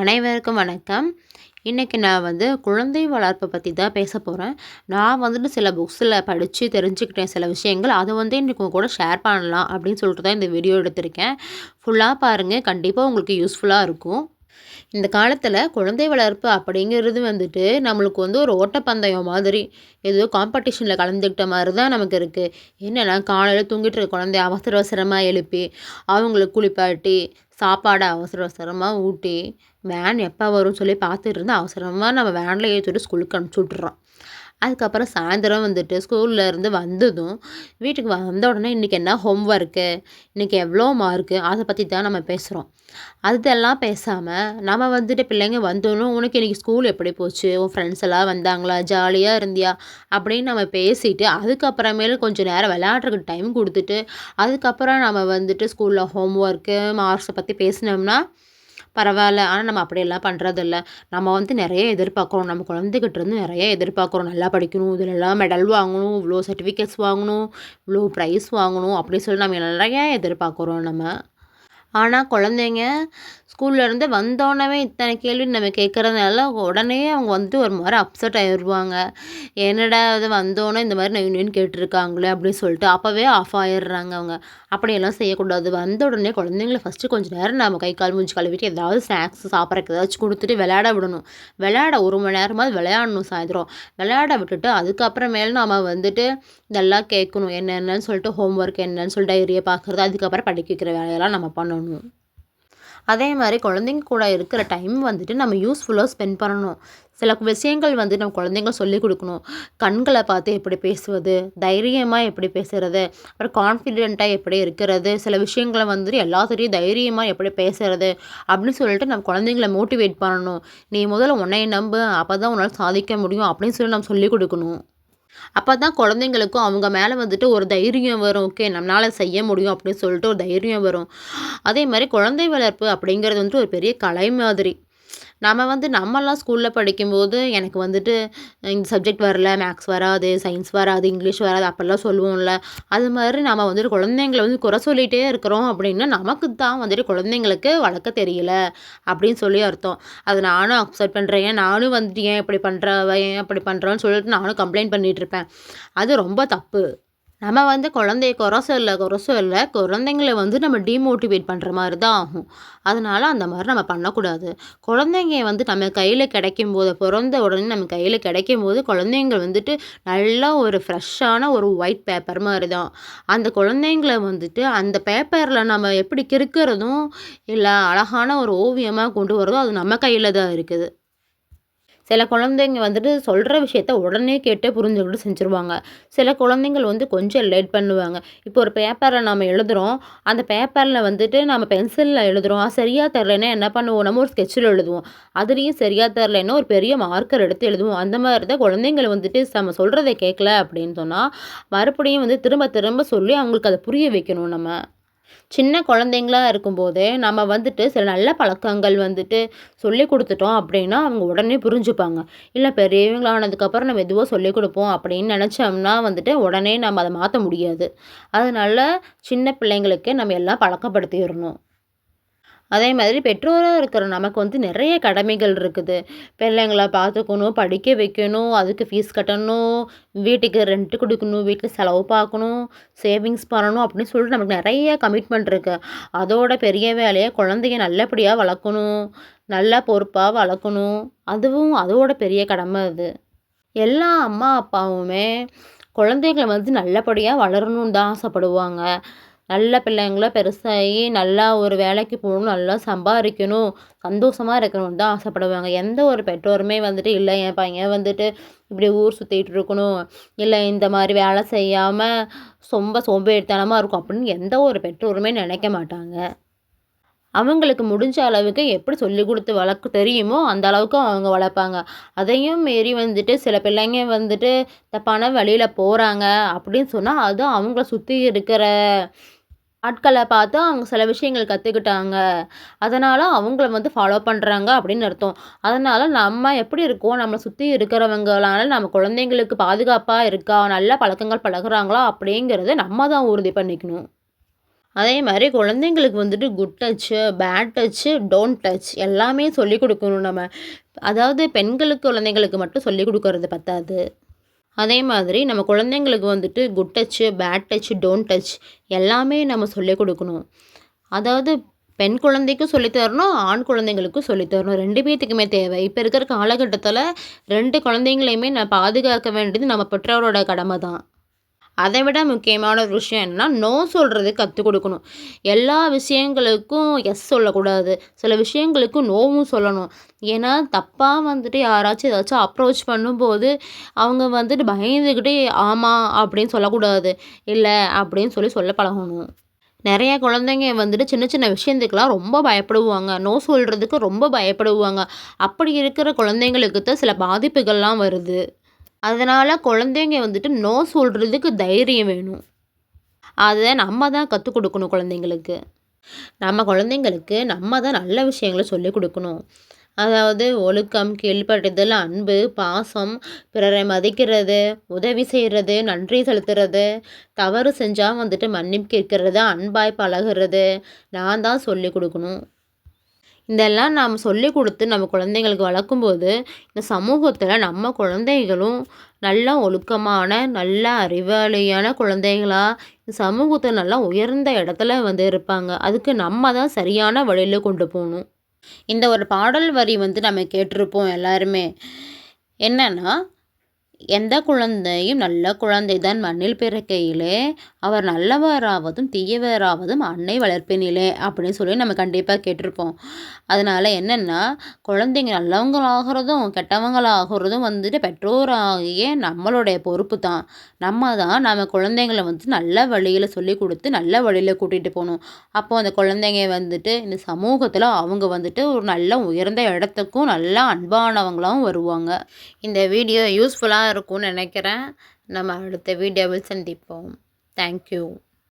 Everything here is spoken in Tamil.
அனைவருக்கும் வணக்கம். இன்றைக்கி நான் வந்து குழந்தை வளர்ப்பை பற்றி தான் பேச போகிறேன் நான் வந்துட்டு சில புக்ஸில் படித்து தெரிஞ்சுக்கிட்டேன் சில விஷயங்கள். அதை வந்து இன்றைக்கு கூட ஷேர் பண்ணலாம் அப்படின்னு சொல்லிட்டு தான் இந்த வீடியோ எடுத்திருக்கேன். ஃபுல்லாக பாருங்கள் கண்டிப்பாக உங்களுக்கு யூஸ்ஃபுல்லாக இருக்கும். இந்த காலத்தில் குழந்தை வளர்ப்பு அப்படிங்கிறது வந்துட்டு நம்மளுக்கு வந்து ஒரு ஓட்டப்பந்தயம் மாதிரி. ஏதோ காம்படிஷனில் கலந்துக்கிட்ட மாதிரி தான் நமக்கு இருக்குது என்னென்னா காலையில் தூங்கிட்டு இருக்க குழந்தைய அவசர அவசரமாக எழுப்பி அவங்களுக்கு குளிப்பாட்டி சாப்பாடை அவசர அவசரமாக ஊட்டி வேன் எப்போ வரும்னு சொல்லி பார்த்துட்டு இருந்து அவசரமாக நம்ம வேனில் ஏற்றிட்டு ஸ்கூலுக்கு அனுப்பிச்சி விட்டுறோம். அதுக்கப்புறம் சாயந்தரம் வந்துட்டு ஸ்கூல்லேருந்து வந்ததும் வீட்டுக்கு வந்த உடனே இன்றைக்கி என்ன ஹோம் ஒர்க்கு இன்றைக்கி எவ்வளோ மார்க்கு அதை பற்றி தான் நம்ம பேசுகிறோம் அதெல்லாம் பேசாமல் நம்ம வந்துட்டு பிள்ளைங்க வந்தோன்னும் உனக்கு இன்றைக்கி ஸ்கூல் எப்படி போச்சு? உன் ஃப்ரெண்ட்ஸ் எல்லாம் வந்தாங்களா? ஜாலியாக இருந்தியா? அப்படின்னு நம்ம பேசிட்டு அதுக்கப்புறமேல கொஞ்சம் நேரம் விளையாடுறதுக்கு டைம் கொடுத்துட்டு அதுக்கப்புறம் நம்ம வந்துட்டு ஸ்கூலில் ஹோம் ஒர்க்கு மார்க்ஸை பற்றி பேசினோம்னா பரவாயில்ல. ஆனால் நம்ம அப்படியெல்லாம் பண்ணுறதில்ல நம்ம வந்து நிறைய எதிர்பார்க்குறோம். நம்ம குழந்தைகிட்ட இருந்து நிறைய எதிர்பார்க்குறோம். நல்லா படிக்கணும். இதிலெல்லாம் மெடல் வாங்கணும். இவ்வளோ சர்டிஃபிகேட்ஸ் வாங்கணும். இவ்வளோ ப்ரைஸ் வாங்கணும். அப்படி சொல்லி நம்ம நிறைய எதிர்பார்க்குறோம் நம்ம. ஆனால் குழந்தைங்க ஸ்கூல்லேருந்து வந்தோடனே இத்தனை கேள்வி நம்ம கேட்குறதுனால உடனே அவங்க வந்துட்டு ஒரு மாதிரி அப்செட் ஆயிடுவாங்க என்னடா இது வந்தோடனே இந்த மாதிரி நொய் நொய்ன்னு கேட்டிருக்காங்களே அப்படின்னு சொல்லிட்டு அப்போவே ஆஃப் ஆயிடுறாங்க அவங்க. அப்படியெல்லாம் செய்யக்கூடாது. வந்த உடனே குழந்தைங்கள ஃபஸ்ட்டு கொஞ்சம் நேரம் நம்ம கை கால் மூஞ்சி கழுவிட்டு ஏதாவது ஸ்நாக்ஸ் சாப்பிட்றக்கு ஏதாச்சும் கொடுத்துட்டு விளையாட விடணும். விளையாட ஒரு மணி நேரமாவது விளையாடணும் சாயந்தரம். விளையாட விட்டுட்டு அதுக்கப்புறமேல நம்ம வந்துட்டு இதெல்லாம் கேட்கணும். என்னென்னு சொல்லிட்டு ஹோம் ஒர்க் என்னன்னு சொல்லிட்டு டைரியை பார்க்குறது அதுக்கப்புறம் படிக்க வைக்கிற வேலையெல்லாம் நம்ம பண்ணணும். அதே மாதிரி குழந்தைங்க கூட இருக்கிற டைம் வந்துட்டு நம்ம யூஸ்ஃபுல்லாக ஸ்பெண்ட் பண்ணணும். சில விஷயங்கள் வந்து நம்ம குழந்தைங்க சொல்லிக் கொடுக்கணும். கண்களை பார்த்து எப்படி பேசுவது தைரியமாக எப்படி பேசுகிறது அப்புறம் கான்ஃபிடெண்ட்டாக எப்படி இருக்கிறது சில விஷயங்களை வந்துட்டு எல்லாத்துலேயும் தைரியமாக எப்படி பேசுகிறது அப்படின்னு சொல்லிட்டு நம்ம குழந்தைங்கள மோட்டிவேட் பண்ணணும். நீ முதல்ல உன்னை நம்பு அப்போ தான் உன்னால் சாதிக்க முடியும் அப்படின்னு சொல்லி நம்ம சொல்லிக் கொடுக்கணும். அப்போ தான் குழந்தைங்களுக்கும் அவங்க மேலே வந்துட்டு ஒரு தைரியம் வரும். ஓகே நம்மளால் செய்ய முடியும் அப்படின்னு சொல்லிட்டு ஒரு தைரியம் வரும். அதே மாதிரி குழந்தை வளர்ப்பு அப்படிங்கிறது வந்துட்டு ஒரு பெரிய கலை மாதிரி. நம்ம வந்து நம்மலாம் ஸ்கூலில் படிக்கும்போது எனக்கு வந்துட்டு இந்த சப்ஜெக்ட் வரல மேக்ஸ் வராது சயின்ஸ் வராது இங்கிலீஷ் வராது அப்படிலாம் சொல்லுவோம்ல. அது மாதிரி நம்ம வந்துட்டு குழந்தைங்கள வந்து குறை சொல்லிகிட்டே இருக்கிறோம் அப்படின்னா நமக்கு தான் வந்துட்டு குழந்தைங்களுக்கு வளர்க்க தெரியல அப்படின்னு சொல்லி அர்த்தம். அதை நானும் அக்செப்ட் பண்ணுறேன் ஏன் நானும் வந்துட்டு ஏன் இப்படி பண்ணுறவ ஏன் அப்படி பண்ணுறோன்னு சொல்லிட்டு நானும் கம்ப்ளைண்ட் பண்ணிகிட்ருப்பேன் அது ரொம்ப தப்பு. நம்ம வந்து குழந்தைய குறை சொல்ல குறை சொல்ல குழந்தைங்கள வந்து நம்ம டீமோட்டிவேட் பண்ணுற மாதிரி தான் ஆகும். அதனால் அந்த மாதிரி நம்ம பண்ணக்கூடாது. குழந்தைங்க வந்து நம்ம கையில் கிடைக்கும் போது பிறந்த உடனே நம்ம கையில் கிடைக்கும் போது குழந்தைங்க வந்துட்டு நல்லா ஒரு ஃப்ரெஷ்ஷான ஒரு ஒயிட் பேப்பர் மாதிரி தான் அந்த குழந்தைங்கள வந்துட்டு அந்த பேப்பரில் நம்ம எப்படி கிறுக்கிறதும் இல்லை அழகான ஒரு ஓவியமாக கொண்டு வரதும் அது நம்ம கையில் தான் இருக்குது. சில குழந்தைங்க வந்துட்டு சொல்கிற விஷயத்த உடனே கேட்டு புரிஞ்சுக்கிட்டு செஞ்சுருவாங்க. சில குழந்தைங்கள் வந்து கொஞ்சம் லேட் பண்ணுவாங்க. இப்போ ஒரு பேப்பரில் நம்ம எழுதுகிறோம் அந்த பேப்பரில் வந்துட்டு நம்ம பென்சிலில் எழுதுகிறோம் சரியாக தெரிலன்னா என்ன பண்ணுவோம்? நம்ம ஒரு ஸ்கெட்சில் எழுதுவோம். அதுலேயும் சரியாக தெரிலன்னா ஒரு பெரிய மார்க்கர் எடுத்து எழுதுவோம். அந்த மாதிரி தான் குழந்தைங்கள் வந்துட்டு நம்ம சொல்கிறத கேட்கல அப்படின்னு சொன்னால் மறுபடியும் வந்து திரும்ப திரும்ப சொல்லி அவங்களுக்கு அதை புரிய வைக்கணும் நம்ம. சின்ன குழந்தைங்களா இருக்கும்போதே நம்ம வந்துட்டு சில நல்ல பழக்கங்கள் வந்துட்டு சொல்லி கொடுத்துட்டோம் அப்படின்னா அவங்க உடனே புரிஞ்சுப்பாங்க. இல்லை பெரியவங்களானதுக்கப்புறம் நம்ம எதுவோ சொல்லிக் கொடுப்போம் அப்படின்னு நினச்சோம்னா வந்துட்டு உடனே நம்ம அதை மாற்ற முடியாது. அதனால் சின்ன பிள்ளைங்களுக்கு நம்ம எல்லாம் பழக்கப்படுத்திடணும். அதே மாதிரி பெற்றோராக இருக்கிற நமக்கு வந்து நிறைய கடமைகள் இருக்குது. பிள்ளைங்கள பார்த்துக்கணும் படிக்க வைக்கணும் அதுக்கு ஃபீஸ் கட்டணும் வீட்டுக்கு ரெண்ட்டு கொடுக்கணும் வீட்டில் செலவு பார்க்கணும் சேவிங்ஸ் பண்ணணும் அப்படின்னு சொல்லிட்டு நமக்கு நிறைய கமிட்மெண்ட் இருக்குது அதோட பெரிய வேலையை குழந்தைய நல்லபடியாக வளர்க்கணும் நல்லா பொறுப்பாக வளர்க்கணும். அதுவும் அதோட பெரிய கடமை அது. எல்லா அம்மா அப்பாவுமே குழந்தைகளை வந்து நல்லபடியாக வளரணும்னு தான் ஆசைப்படுவாங்க. நல்ல பிள்ளைங்களா பெருசாகி நல்லா ஒரு வேலைக்கு போகணும் நல்லா சம்பாதிக்கணும் சந்தோஷமாக இருக்கணும்னு தான் ஆசைப்படுவாங்க. எந்த ஒரு பெற்றோருமே வந்துட்டு இல்லை என் பையன் வந்துட்டு இப்படி ஊர் சுற்றிட்டு இருக்கணும். இல்லை இந்த மாதிரி வேலை செய்யாமல் ரொம்ப சோம்பேறித்தனமாக இருக்கும் அப்படின்னு எந்த ஒரு பெற்றோருமே நினைக்க மாட்டாங்க. அவங்களுக்கு முடிஞ்ச அளவுக்கு எப்படி சொல்லி கொடுத்து வளர்க்க தெரியுமோ அந்த அளவுக்கு அவங்க வளர்ப்பாங்க. அதையும் மீறி வந்துட்டு சில பிள்ளைங்க வந்துட்டு தப்பான வழியில் போகிறாங்க அப்படின்னு சொன்னால் அது அவங்கள சுற்றி இருக்கிற ஆட்களை பார்த்து அவங்க சில விஷயங்கள் கற்றுக்கிட்டாங்க அதனால் அவங்கள வந்து ஃபாலோ பண்ணுறாங்க அப்படின்னு அர்த்தம். அதனால் நம்ம எப்படி இருக்கோம்? நம்மளை சுற்றி இருக்கிறவங்களால நம்ம குழந்தைங்களுக்கு பாதுகாப்பாக இருக்கா? நல்ல பழக்கங்கள் பழகுறாங்களா? அப்படிங்கிறத நம்ம தான் உறுதி பண்ணிக்கணும். அதே மாதிரி குழந்தைங்களுக்கு வந்துட்டு good touch bad touch don't touch எல்லாமே சொல்லிக் கொடுக்கணும் நம்ம. அதாவது பெண்களுக்கு குழந்தைங்களுக்கு மட்டும் சொல்லிக் கொடுக்கறது பத்தாது. அதே மாதிரி நம்ம குழந்தைங்களுக்கு வந்துட்டு good touch bad touch don't touch எல்லாமே நம்ம சொல்லிக் கொடுக்கணும். அதாவது பெண் குழந்தைக்கும் சொல்லித்தரணும் ஆண் குழந்தைங்களுக்கும் சொல்லித்தரணும் ரெண்டு பேர்த்துக்குமே தேவை. இப்போ இருக்கிற காலகட்டத்தில் ரெண்டு குழந்தைங்களையுமே நான் பாதுகாக்க வேண்டியது நம்ம பெற்றோரோட கடமை தான் அதை விட முக்கியமான ஒரு விஷயம் என்னென்னா நோ சொல்கிறது கற்றுக் கொடுக்கணும். எல்லா விஷயங்களுக்கும் எஸ் சொல்லக்கூடாது. சில விஷயங்களுக்கு நோவும் சொல்லணும். ஏன்னா தப்பாக வந்துட்டு யாராச்சும் ஏதாச்சும் அப்ரோச் பண்ணும்போது அவங்க வந்துட்டு பயந்துக்கிட்டே ஆமாம் அப்படின்னு சொல்லக்கூடாது. இல்லை அப்படின்னு சொல்லி சொல்ல பழகணும். நிறைய குழந்தைங்க வந்துட்டு சின்ன சின்ன விஷயத்துக்கெலாம் ரொம்ப பயப்படுவாங்க. நோ சொல்கிறதுக்கு ரொம்ப பயப்படுவாங்க. அப்படி இருக்கிற குழந்தைங்களுக்கு தான் சில பாதிப்புகள்லாம் வருது. அதனால் குழந்தைங்க வந்துட்டு நோ சொல்கிறதுக்கு தைரியம் வேணும். அதை நம்ம தான் கற்றுக் கொடுக்கணும் குழந்தைங்களுக்கு. நம்ம குழந்தைங்களுக்கு நம்ம தான் நல்ல விஷயங்களை சொல்லிக் கொடுக்கணும். அதாவது ஒழுக்கம் கீழ்ப்படிதல் அன்பு பாசம் பிறரை மதிக்கிறது உதவி செய்கிறது நன்றி செலுத்துறது தவறு செஞ்சால் வந்துட்டு மன்னிப்பு கேட்கறது அன்பாய் பழகிறது நான் தான் சொல்லிக் கொடுக்கணும். இதெல்லாம் நாம் சொல்லி கொடுத்து நம்ம குழந்தைங்களுக்கு வளர்க்கும்போது இந்த சமூகத்தில் நம்ம குழந்தைகளும் நல்ல ஒழுக்கமான நல்ல அறிவாளியான குழந்தைகளாக இந்த சமூகத்தில் நல்லா உயர்ந்த இடத்துல வந்து இருப்பாங்க. அதுக்கு நம்ம தான் சரியான வழியில் கொண்டு போகணும். இந்த ஒரு பாடல் வரி வந்து நம்ம கேட்டிருப்போம் எல்லாருமே. என்னன்னா எந்த குழந்தையும் நல்ல குழந்தைதான் மண்ணில் பிறக்கையிலே. அவர் நல்லவராவதும் தீயவராவதும் அன்னை வளர்ப்பினிலே அப்படின்னு சொல்லி நம்ம கண்டிப்பாக கேட்டிருப்போம். அதனால் என்னென்னா குழந்தைங்க நல்லவங்களாகிறதும் கெட்டவங்களாகிறதும் வந்துட்டு பெற்றோராகிய நம்மளுடைய பொறுப்பு தான் நம்ம தான் நம்ம குழந்தைங்கள வந்து நல்ல வழியில் சொல்லி கொடுத்து நல்ல வழியில் கூட்டிகிட்டு போகணும். அப்போது அந்த குழந்தைங்க வந்துட்டு இந்த சமூகத்தில் அவங்க வந்துட்டு ஒரு நல்ல உயர்ந்த இடத்துக்கும் நல்லா அன்பானவங்களாகவும் வருவாங்க. இந்த வீடியோ யூஸ்ஃபுல்லாக இருக்கும்னு நினைக்கிறேன். நம்ம அடுத்த வீடியோவில் சந்திப்போம். தேங்க்யூ